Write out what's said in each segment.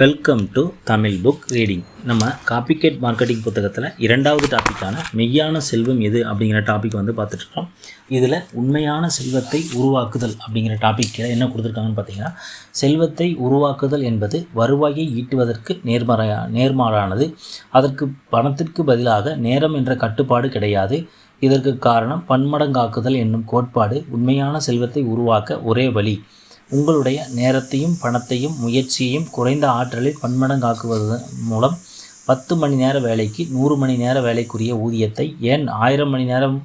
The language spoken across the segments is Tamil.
Welcome to Tamil book reading நம்ம காப்பிகேட் மார்க்கெட்டிங் புத்தகத்தில் இரண்டாவது டாப்பிக்கான மெய்யான செல்வம் எது அப்படிங்கிற டாபிக் வந்து பார்த்துட்ருக்கோம் இதில் உண்மையான செல்வத்தை உருவாக்குதல் அப்படிங்கிற டாப்பிக்கில் என்ன கொடுத்துருக்காங்கன்னு பார்த்தீங்கன்னா செல்வத்தை உருவாக்குதல் என்பது வருவாயை ஈட்டுவதற்கு நேர்மறையா நேர்மாறானது. அதற்கு பணத்திற்கு பதிலாக நேரம் என்ற கட்டுப்பாடு கிடையாது. இதற்கு காரணம் பன்மடங்காக்குதல் என்னும் கோட்பாடு உண்மையான செல்வத்தை உருவாக்க ஒரே வழி. உங்களுடைய நேரத்தையும் பணத்தையும் முயற்சியையும் குறைந்த ஆற்றலில் பன்மடங்காக்குவதன் மூலம் பத்து மணி நேர வேலைக்கு நூறு மணி நேர வேலைக்குரிய ஊதியத்தை ஏன் ஆயிரம் மணி நேரம்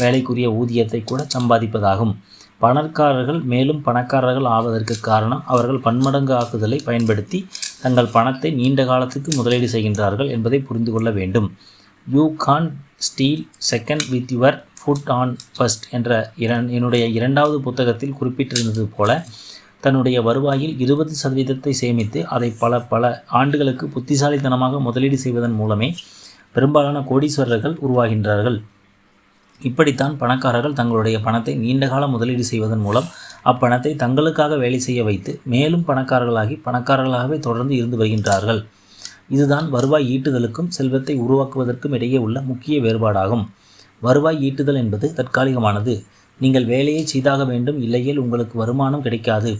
வேலைக்குரிய ஊதியத்தை கூட சம்பாதிப்பதாகும். பணக்காரர்கள் மேலும் பணக்காரர்கள் ஆவதற்கு காரணம் அவர்கள் பன்மடங்கு ஆக்குதலை பயன்படுத்தி தங்கள் பணத்தை நீண்ட காலத்துக்கு முதலீடு செய்கின்றார்கள் என்பதை புரிந்து கொள்ள வேண்டும். You can't steal second with your foot on first என்ற இரண் என்னுடைய இரண்டாவது புத்தகத்தில் குறிப்பிட்டிருந்தது போல தன்னுடைய வருவாயில் இருபது சதவீதத்தை சேமித்து அதை பல பல ஆண்டுகளுக்கு புத்திசாலித்தனமாக முதலீடு செய்வதன் மூலமே பெரும்பாலான கோடீஸ்வரர்கள் உருவாகின்றார்கள். இப்படித்தான் பணக்காரர்கள் தங்களுடைய பணத்தை நீண்டகால முதலீடு செய்வதன் மூலம் அப்பணத்தை தங்களுக்காக வேலை செய்ய வைத்து மேலும் பணக்காரர்களாகி பணக்காரர்களாகவே தொடர்ந்து இருந்து வருகின்றார்கள். இதுதான் வருவாய் ஈட்டுதலுக்கும் செல்வத்தை உருவாக்குவதற்கும் இடையே உள்ள முக்கிய வேறுபாடாகும். வருவாய் ஈட்டுதல் என்பது தற்காலிகமானது. நீங்கள் வேலையை செய்தாக வேண்டும் இல்லையேல் உங்களுக்கு வருமானம் கிடைக்காது.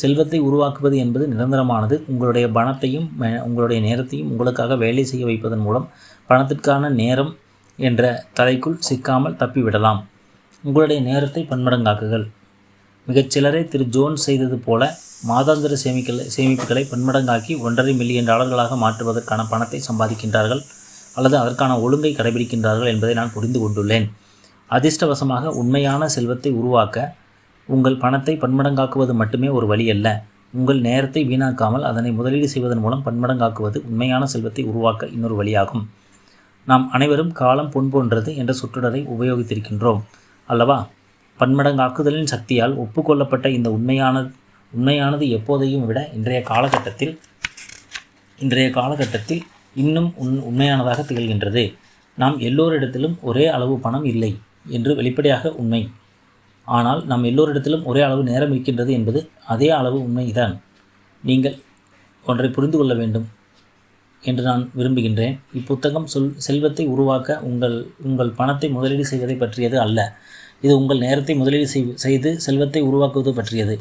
செல்வத்தை உருவாக்குவது என்பது நிரந்தரமானது. உங்களுடைய பணத்தையும் உங்களுடைய நேரத்தையும் உங்களுக்காக வேலை செய்ய வைப்பதன் மூலம் பணத்திற்கான நேரம் என்ற தலைக்குள் சிக்காமல் தப்பிவிடலாம். உங்களுடைய நேரத்தை பன்மடங்காக்குகள் மிகச்சிலரை திரு ஜோன்ஸ் செய்தது போல மாதாந்திர சேமிக்கலை சேமிப்புகளை பன்மடங்காக்கி ஒன்றரை மில்லியன் டாலர்களாக மாற்றுவதற்கான பணத்தை சம்பாதிக்கின்றார்கள். அல்லது அதற்கான ஒழுங்கை கடைபிடிக்கின்றார்கள் என்பதை நான் புரிந்து கொண்டுள்ளேன். அதிர்ஷ்டவசமாக உண்மையான செல்வத்தை உருவாக்க உங்கள் பணத்தை பன்மடங்காக்குவது மட்டுமே ஒரு வழி அல்ல. உங்கள் நேரத்தை வீணாக்காமல் அதனை முதலீடு செய்வதன் மூலம் பன்மடங்காக்குவது உண்மையான செல்வத்தை உருவாக்க இன்னொரு வழியாகும். நாம் அனைவரும் காலம் பொன் போன்றது என்ற சுற்றுடரை உபயோகித்திருக்கின்றோம். அல்லவா? பன்மடங்காக்குதலின் சக்தியால் ஒப்புக்கொள்ளப்பட்ட இந்த உண்மையான உண்மையானது எப்போதையும் விட இன்றைய காலகட்டத்தில் இன்றைய காலகட்டத்தில் இன்னும் உண் உண்மையானதாக திகழ்கின்றது. நாம் எல்லோரிடத்திலும் ஒரே அளவு பணம் இல்லை என்று வெளிப்படையாக உண்மை. ஆனால் நாம் எல்லோரிடத்திலும் ஒரே அளவு நேரம் இருக்கின்றது என்பது அதே அளவு உண்மைதான். நீங்கள் ஒன்றை புரிந்து கொள்ள வேண்டும் என்று நான் விரும்புகின்றேன். இப்புத்தகம் சொல் செல்வத்தை உருவாக்க உங்கள் உங்கள் பணத்தை முதலீடு செய்வதை பற்றியது அல்ல. இது உங்கள் நேரத்தை முதலீடு செய்து செல்வத்தை உருவாக்குவது பற்றியது.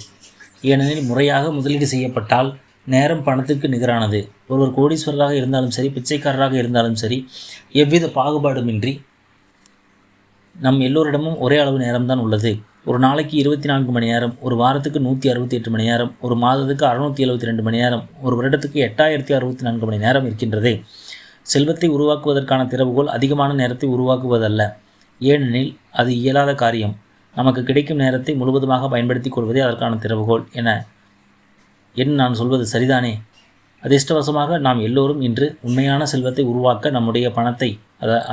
ஏனெனில் முறையாக முதலீடு செய்யப்பட்டால் நேரம் பணத்திற்கு நிகரானது. ஒருவர் கோடீஸ்வரராக இருந்தாலும் சரி பிச்சைக்காரராக இருந்தாலும் சரி எவ்வித பாகுபாடுமின்றி நம் எல்லோரிடமும் ஒரே அளவு நேரம்தான் உள்ளது. ஒரு நாளைக்கு இருபத்தி நான்கு மணி நேரம் ஒரு வாரத்துக்கு நூற்றி அறுபத்தி எட்டு மணி நேரம் ஒரு மாதத்துக்கு அறுநூற்றி எழுபத்தி ரெண்டு மணி நேரம் ஒரு வருடத்துக்கு எட்டாயிரத்தி அறுபத்தி நான்கு மணி நேரம் இருக்கின்றது. செல்வத்தை உருவாக்குவதற்கான திறவுகோல் அதிகமான நேரத்தை உருவாக்குவதல்ல. ஏனெனில் அது இயலாத காரியம். நமக்கு கிடைக்கும் நேரத்தை முழுவதுமாக பயன்படுத்திக் கொள்வதே அதற்கான திறவுகோல் என என் நான் சொல்வது சரிதானே? அதிர்ஷ்டவசமாக நாம் எல்லோரும் இன்று உண்மையான செல்வத்தை உருவாக்க நம்முடைய பணத்தை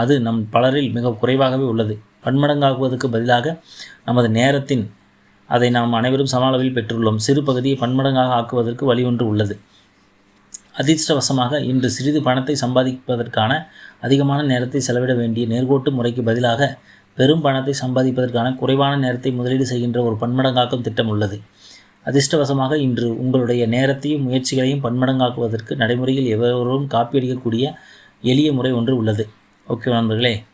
அது நம் பலரில் மிக குறைவாகவே உள்ளது. பன்மடங்காகுவதற்கு பதிலாக நமது நேரத்தின் அதை நாம் அனைவரும் சம அளவில் பெற்றுள்ளோம். சிறு பகுதியை பன்மடங்காக ஆக்குவதற்கு வழி ஒன்று உள்ளது. அதிர்ஷ்டவசமாக இன்று சிறிது பணத்தை சம்பாதிப்பதற்கான அதிகமான நேரத்தை செலவிட வேண்டிய நேர்கோட்டு முறைக்கு பதிலாக பெரும் பணத்தை சம்பாதிப்பதற்கான குறைவான நேரத்தை முதலீடு செய்கின்ற ஒரு பன்மடங்காக்கும் திட்டம் உள்ளது. அதிர்ஷ்டவசமாக இன்று உங்களுடைய நேரத்தையும் முயற்சிகளையும் பன்மடங்காக்குவதற்கு நடைமுறையில் எவரும் காப்பியடிக்கக்கூடிய எளிய முறை ஒன்று உள்ளது. ஓகே நண்பர்களே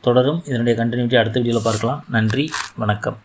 தொடரும். இதனுடைய கண்டினியூட்டி அடுத்த வீடியோவில் பார்க்கலாம். நன்றி வணக்கம்.